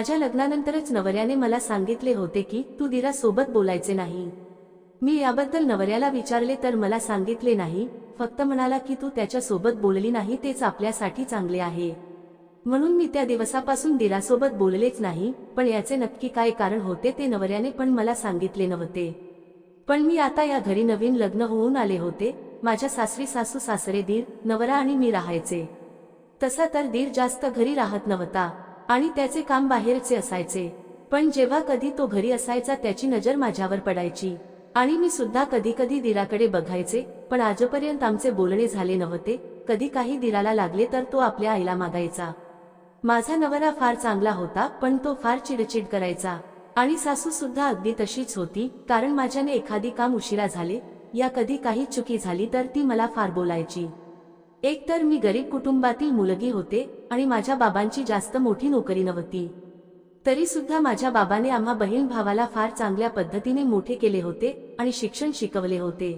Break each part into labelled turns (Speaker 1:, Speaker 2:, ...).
Speaker 1: माझ्या लग्नानंतरच नवऱ्याने मला सांगितले होते की तू दिरा सोबत बोलायचे नाही. मी याबद्दल नवऱ्याला विचारले तर मला सांगितले नाही फक्त म्हणाला की तू त्याच्यासोबत बोलली नाही तेच आपल्यासाठी चांगले आहे. म्हणून मी त्या दिवसापासून दिरासोबत बोललेच नाही पण याचे नक्की काय कारण होते ते नवऱ्याने पण मला सांगितले नव्हते. पण मी आता या घरी नवीन लग्न होऊन आले होते माझ्या सासरी सासू सासरे दीर नवरा आणि मी राहायचे. तसा तर दीर जास्त घरी राहत नव्हता. आणि त्याचे काम बाहेरचे असायचे. पण जेव्हा कधी तो घरी असायचा त्याची नजर माझ्यावर पडायची. आणि मी सुद्धा कधी कधी दिराकडे बघायचे पण आजपर्यंत आमचे बोलणे झाले नव्हते. कधी काही दिराला लागले तर तो आपल्या आईला मागायचा. माझा नवरा फार चांगला होता पण तो फार चिडचिड करायचा. आणि सासू सुद्धा अगदी तशीच होती कारण माझ्याने एखादी काम उशिरा झाले या कधी काही चुकी झाली तर ती मला फार बोलायची. एकतर मी गरीब कुटुंबातील मुलगी होते आणि माझ्या बाबांची जास्त मोठी नोकरी नव्हती. तरी सुद्धा माझ्या बाबाने आम्हा बहीण भावाला फार चांगल्या पद्धतीने मोठे केले होते आणि शिक्षण शिकवले होते.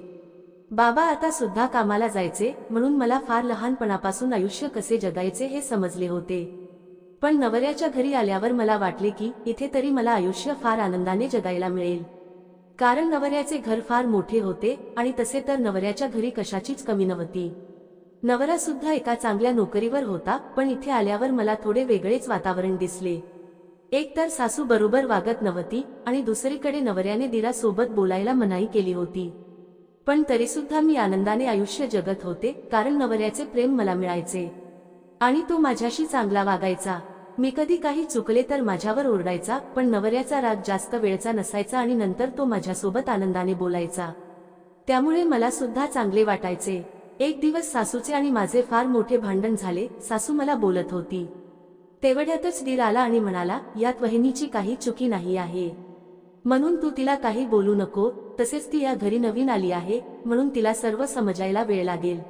Speaker 1: बाबा आता सुद्धा कामाला जायचे म्हणून मला फार लहानपणापासून आयुष्य कसे जगायचे हे समजले होते. पण नवऱ्याच्या घरी आल्यावर मला वाटले की इथे तरी मला आयुष्य फार आनंदाने जगायला मिळेल. कारण नवऱ्याचे घर फार मोठे होते आणि तसे तर नवऱ्याच्या घरी कशाचीच कमी नव्हती. नवरा सुद्धा एका चांगल्या नोकरीवर होता पण इथे आल्यावर मला थोडे वेगळेच वातावरण दिसले. एक तर सासू बरोबर वागत नव्हती आणि दुसरीकडे नवऱ्याने दिरा सोबत बोलायला मनाई केली होती. पण तरीसुद्धा मी आनंदाने आयुष्य जगत होते कारण नवऱ्याचे प्रेम मला मिळायचे. आणि तो माझ्याशी चांगला वागायचा. मी कधी काही चुकले तर माझ्यावर ओरडायचा पण नवऱ्याचा राग जास्त वेळचा नसायचा आणि नंतर तो माझ्यासोबत आनंदाने बोलायचा. त्यामुळे मला सुद्धा चांगले वाटायचे. एक दिवस सासूचे आणि माझे फार मोठे भांडण झाले सासू मला बोलत होती. तेवढ्यातच दीर आला आणि म्हणाला यात वहिनीची काही चुकी नाही आहे. म्हणून तू तिला काही बोलू नको तसेच ती या घरी नवीन आली आहे म्हणून तिला सर्व समजायला वेळ लागेल.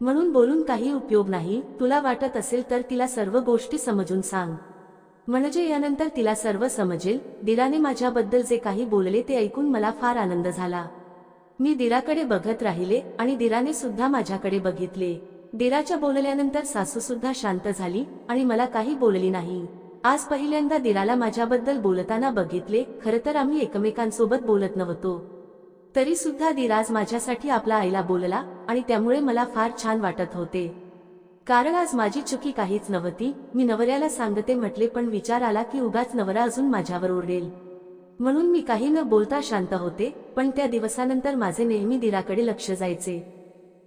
Speaker 1: म्हणून बोलून काही उपयोग नाही तुला वाटत असेल तर तिला सर्व गोष्टी समजून सांग. म्हणजे यानंतर तिला सर्व समजेल दिराने माझ्याबद्दल जे काही बोलले ते ऐकून मला फार आनंद झाला. मी दिराकडे बघत राहिले आणि दिराने सुद्धा माझ्याकडे बघितले. दिराच्या बोलल्यानंतर सासू सुद्धा शांत झाली आणि मला काही बोलली नाही. आज पहिल्यांदा दिराला माझ्याबद्दल बोलताना बघितले खरं तर आम्ही एकमेकांसोबत बोलत नव्हतो. तरी सुद्धा दिराज माझ्यासाठी आपला आईला बोलला आणि त्यामुळे मला फार छान वाटत होते. कारण आज माझी चुकी काहीच नव्हती मी नवऱ्याला सांगते म्हटले पण विचार आला की उगाच नवरा अजून माझ्यावर ओरडेल. म्हणून मी काही न बोलता शांत होते पण त्या दिवसानंतर माझे नेहमी दिराकडे लक्ष जायचे.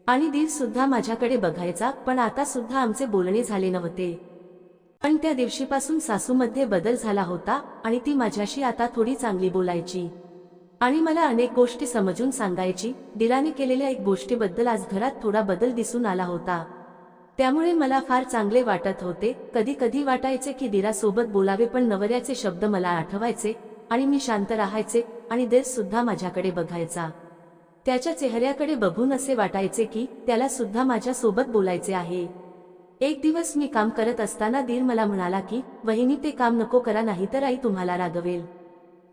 Speaker 1: आणि दीर सुद्धा माझ्याकडे बघायचा पण आता सुद्धा आमचे बोलणे झाले नव्हते. पण त्या दिवशीपासून सासूमध्ये बदल झाला होता आणि ती माझ्याशी आता थोडी चांगली बोलायची. आणि मला अनेक गोष्टी समजून सांगायची दिराने केलेल्या एक गोष्टीबद्दल आज घरात थोडा बदल दिसून आला होता. त्यामुळे मला फार चांगले वाटत होते कधी कधी वाटायचे की दिरासोबत बोलावे पण नवऱ्याचे शब्द मला आठवायचे आणि मी शांत राहायचे आणि देश सुद्धा माझ्याकडे बघायचा. त्याच्या चेहऱ्याकडे बघून असे वाटायचे की त्याला सुद्धा माझ्यासोबत बोलायचे आहे. एक दिवस मी काम करत असताना दीर मला म्हणाला की वहिनी ते काम नको करा नाही तर आई तुम्हाला रागवेल.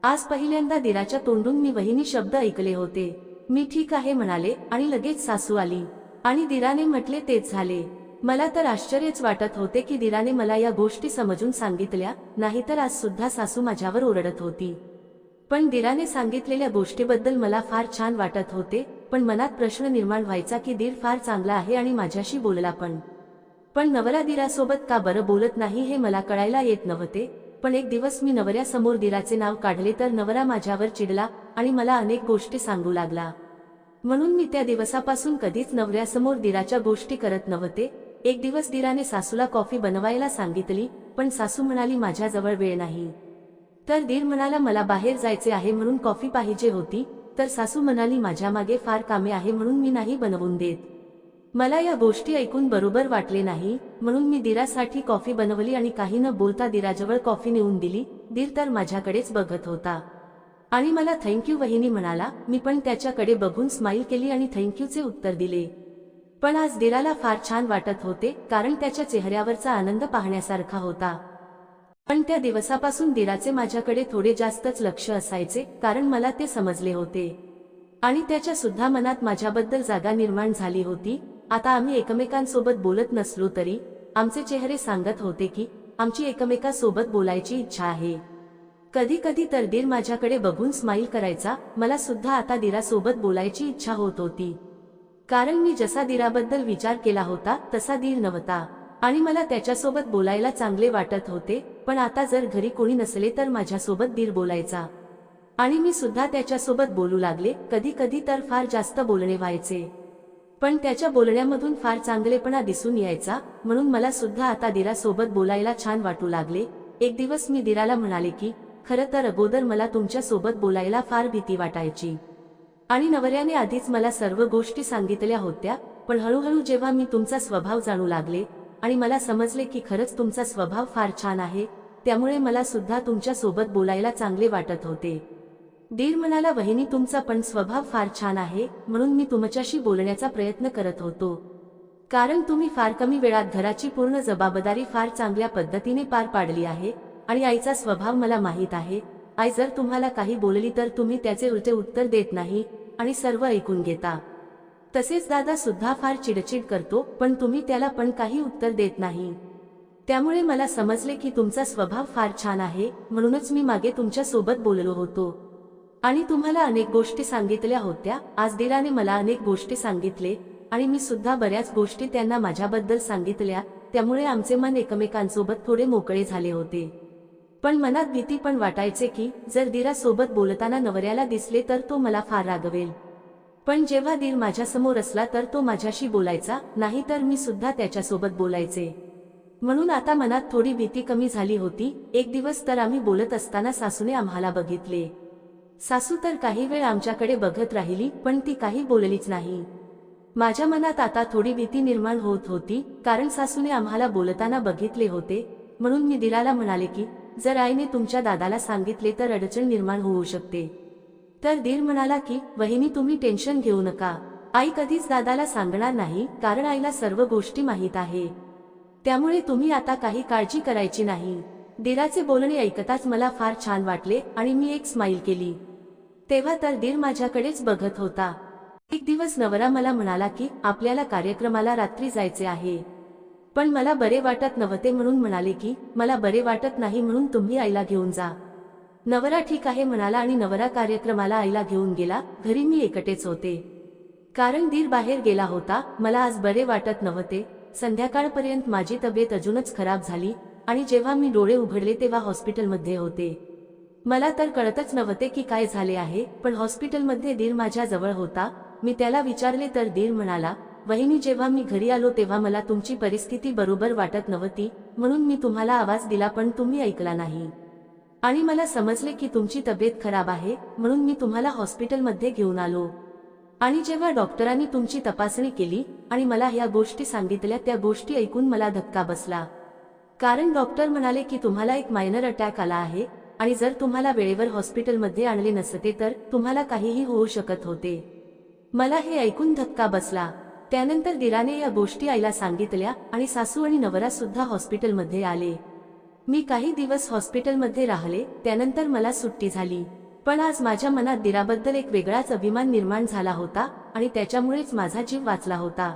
Speaker 1: आज पहिल्यांदा दिराच्या तोंडून मी वहिनी शब्द ऐकले होते. मी ठीक आहे म्हणाले आणि लगेच सासू आली. आणि दिराने म्हटले तेच झाले. मला तर आश्चर्यच वाटत होते की दिराने मला या गोष्टी समजून सांगितल्या नाहीतर आज सुद्धा सासू माझ्यावर ओरडत होती. पण दिराने सांगितलेल्या गोष्टीबद्दल मला फार छान वाटत होते पण मनात प्रश्न निर्माण व्हायचा की दीर फार चांगला आहे आणि माझ्याशी बोलला पण. पण नवरा दिरासोबत का बरं बोलत नाही हे मला कळायला येत नव्हते पण एक दिवस मी नवऱ्यासमोर दिराचे नाव काढले तर नवरा माझ्यावर चिडला आणि मला अनेक गोष्टी सांगू लागला. म्हणून मी त्या दिवसापासून कधीच नवऱ्यासमोर दिराच्या गोष्टी करत नव्हते एक दिवस दिराने सासूला कॉफी बनवायला सांगितली पण सासू म्हणाली माझ्याजवळ वेळ नाही. तर दीर म्हणाला मला बाहेर जायचे आहे म्हणून कॉफी पाहिजे होती. तर सासू म्हणाली माझ्या मागे फार कामे आहे म्हणून मी नाही बनवून देत. मला या गोष्टी ऐकून बरोबर वाटले नाही म्हणून मी दिरासाठी कॉफी बनवली आणि काही न बोलता दिराजवळ कॉफी नेऊन दिली. दीर तर माझ्याकडेच बघत होता. आणि मला थँक्यू वहिनी म्हणाला मी पण त्याच्याकडे बघून स्माईल केली आणि थँक्यूचे उत्तर दिले. पण आज दिलाला फार छान वाटत होते कारण त्याच्या चेहऱ्यावरचा आनंद पाहण्यासारखा होता. पण त्या दिवसापासून दिराचे माझ्याकडे थोडे जास्तच लक्ष असायचे कारण मला ते समजले होते. आणि त्याच्या सुद्धा मनात माझ्याबद्दल जागा निर्माण झाली होती. आता आम्ही एकमेकांसोबत बोलत नसलो तरी आमचे चेहरे सांगत होते की आमची एकमेकासोबत बोलायची इच्छा आहे. कधी कधी तर दीर माझ्याकडे बघून स्माईल करायचा मला सुद्धा आता दिरासोबत बोलायची इच्छा होत होती. कारण मी जसा दीराबद्दल विचार केला होता तसा दीर नव्हता. आणि मला त्याच्यासोबत बोलायला चांगले वाटत होते पण आता जर घरी कोणी नसले तर माझ्यासोबत दीर बोलायचा. आणि मी सुद्धा त्याच्यासोबत बोलू लागले कधी कधी तर फार जास्त बोलणे व्हायचे. पण त्याच्या बोलण्यामधून फार चांगलेपणा दिसून यायचा म्हणून मला सुद्धा आता दिरासोबत बोलायला छान वाटू लागले. एक दिवस मी दिराला म्हणाले की खरं तर अगोदर मला तुमच्यासोबत बोलायला फार भीती वाटायची. आणि नवऱ्याने आधीच मला सर्व गोष्टी सांगितल्या होत्या पण हळूहळू जेव्हा मी तुमचा स्वभाव जाणू लागले आणि मला समजले की खरंच तुमचा स्वभाव फार छान आहे त्यामुळे मला सुद्धा तुमच्यासोबत बोलायला चांगले वाटत होते. दीर म्हणाला वहिनी तुमचा पण स्वभाव फार छान आहे म्हणून मी तुमच्याशी बोलण्याचा प्रयत्न करत होतो. कारण तुम्ही फार कमी वेळात घराची पूर्ण जबाबदारी फार चांगल्या पद्धतीने पार पाडली आहे आणि आईचा स्वभाव मला माहीत आहे. आई जर तुम्हाला काही बोलली तर तुम्ही त्याचे उलटे उत्तर देत नाही आणि सर्व ऐकून घेता. तसेच दादा सुद्धा फार चिडचिड करतो पण तुम्ही त्याला पण काही उत्तर देत नाही. त्यामुळे मला समजले की तुमचा स्वभाव फार छान आहे म्हणूनच मी मागे तुमच्यासोबत बोललो होतो. आणि तुम्हाला अनेक गोष्टी सांगितल्या होत्या आज दिराने मला अनेक गोष्टी सांगितले आणि मी सुद्धा बऱ्याच गोष्टी त्यांना माझ्याबद्दल सांगितल्या त्यामुळे आमचे मन एकमेकांसोबत थोडे मोकळे झाले होते. पण मनात भीती पण वाटायचे की जर दीरासोबत बोलताना नवऱ्याला दिसले तर तो मला फार रागवेल. पण जेव्हा दीर माझ्यासमोर असला तर तो माझ्याशी बोलायचा नाही तर मी सुद्धा त्याच्यासोबत बोलायचे. म्हणून आता मनात थोडी भीती कमी झाली होती एक दिवस तर आम्ही बोलत असताना सासूने आम्हाला बघितले. सासू तर काही वेळ आमच्याकडे बघत राहिली पण ती काही बोललीच नाही. माझ्या मनात आता थोडी भीती निर्माण होत होती कारण सासूने आम्हाला बोलताना बघितले होते म्हणून मी दिराला म्हणाले की जर आईने तुमच्या दादाला सांगितले तर अडचण निर्माण होऊ शकते. तर दीर म्हणाला की वहिनी तुम्ही टेन्शन घेऊ नका. आई कधीच दादाला सांगणार नाही कारण आईला सर्व गोष्टी माहीत आहे. त्यामुळे तुम्ही आता काही काळजी करायची नाही. दिराचे बोलणे ऐकताच मला फार छान वाटले आणि मी एक स्माईल केली. तेव्हा तर दीर माझ्याकडेच बघत होता. एक दिवस नवरा मला म्हणाला की आपल्याला कार्यक्रमाला रात्री जायचे आहे. पण मला बरे वाटत नव्हते म्हणून म्हणाले की मला बरे वाटत नाही म्हणून तुम्ही आईला घेऊन जा. नवरा ठीक आहे म्हणाला आणि नवरा कार्यक्रमाला आईला घेऊन गेला. घरी मी एकटेच होते. कारण दीर बाहेर गेला होता. मला आज बरे वाटत नव्हते. संध्याकाळपर्यंत माझी तब्येत अजूनच खराब झाली आणि जेव्हा मी डोळे उघडले तेव्हा हॉस्पिटलमध्ये होते. मला तर कळतच नव्हते की काय झाले आहे पण हॉस्पिटलमध्ये दीर माझ्या जवळ होता. मी त्याला विचारले तर दीर म्हणाला वहिनी जेव्हा मी घरी आलो तेव्हा मला तुमची परिस्थिती बरोबर वाटत नव्हती म्हणून मी तुम्हाला आवाज दिला पण तुम्ही ऐकला नाही. आणि मला समजले की तुमची तब्येत खराब आहे म्हणून मी तुम्हाला हॉस्पिटलमध्ये घेऊन आलो. आणि जेव्हा डॉक्टरांनी तुमची तपासणी केली आणि मला ह्या गोष्टी सांगितल्या त्या गोष्टी ऐकून मला धक्का बसला. कारण डॉक्टर म्हणाले की तुम्हाला एक मायनर अटॅक आला आहे आणि जर तुम्हाला वेळेवर हॉस्पिटलमध्ये आणले नसते तर तुम्हाला काहीही होऊ शकत होते. मला हे ऐकून धक्का बसला. त्यानंतर दिराने या गोष्टी आईला सांगितल्या आणि सासू आणि नवरा सुद्धा हॉस्पिटलमध्ये आले. मी काही दिवस हॉस्पिटलमध्ये राहिले त्यानंतर मला सुट्टी झाली. पण आज माझ्या मनात दिराबद्दल एक वेगळाच अभिमान निर्माण झाला होता आणि त्याच्यामुळेच माझा जीव वाचला होता.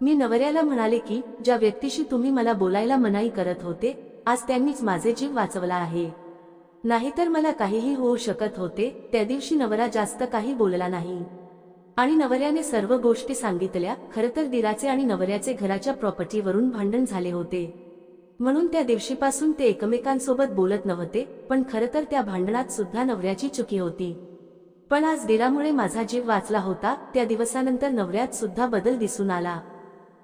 Speaker 1: मी नवऱ्याला म्हणाले की ज्या व्यक्तीशी तुम्ही मला बोलायला मनाई करत होते आज त्यांनीच माझे जीव वाचवला आहे. नाहीतर मला काहीही होऊ शकत होते त्या दिवशी नवरा जास्त काही बोलला नाही. आणि नवऱ्याने सर्व गोष्टी सांगितल्या खरंतर दिराचे आणि नवऱ्याचे घराच्या प्रॉपर्टीवरून भांडण झाले होते. म्हणून त्या दिवशीपासून ते एकमेकांसोबत बोलत नव्हते पण खरं तर त्या भांडणात सुद्धा नवऱ्याची चुकी होती. पण आज दिरामुळे माझा जीव वाचला होता त्या दिवसानंतर नवऱ्यात सुद्धा बदल दिसून आला.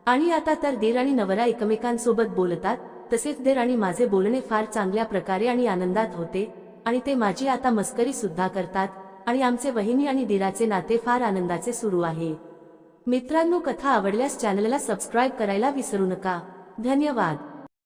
Speaker 1: आणि आता तर दीर आणि नवरा एकमेकांसोबत बोलतात तसेच देर आणि माझे बोलणे फार चांगल्या प्रकारे आणि आनंदात होते आणि ते माझी आता मस्करी सुद्धा करतात आणि आमचे वहिनी आणि दिराचे नाते फार आनंदाचे सुरू आहे. मित्रांनो कथा आवडल्यास चॅनलला सबस्क्राईब करायला विसरू नका. धन्यवाद.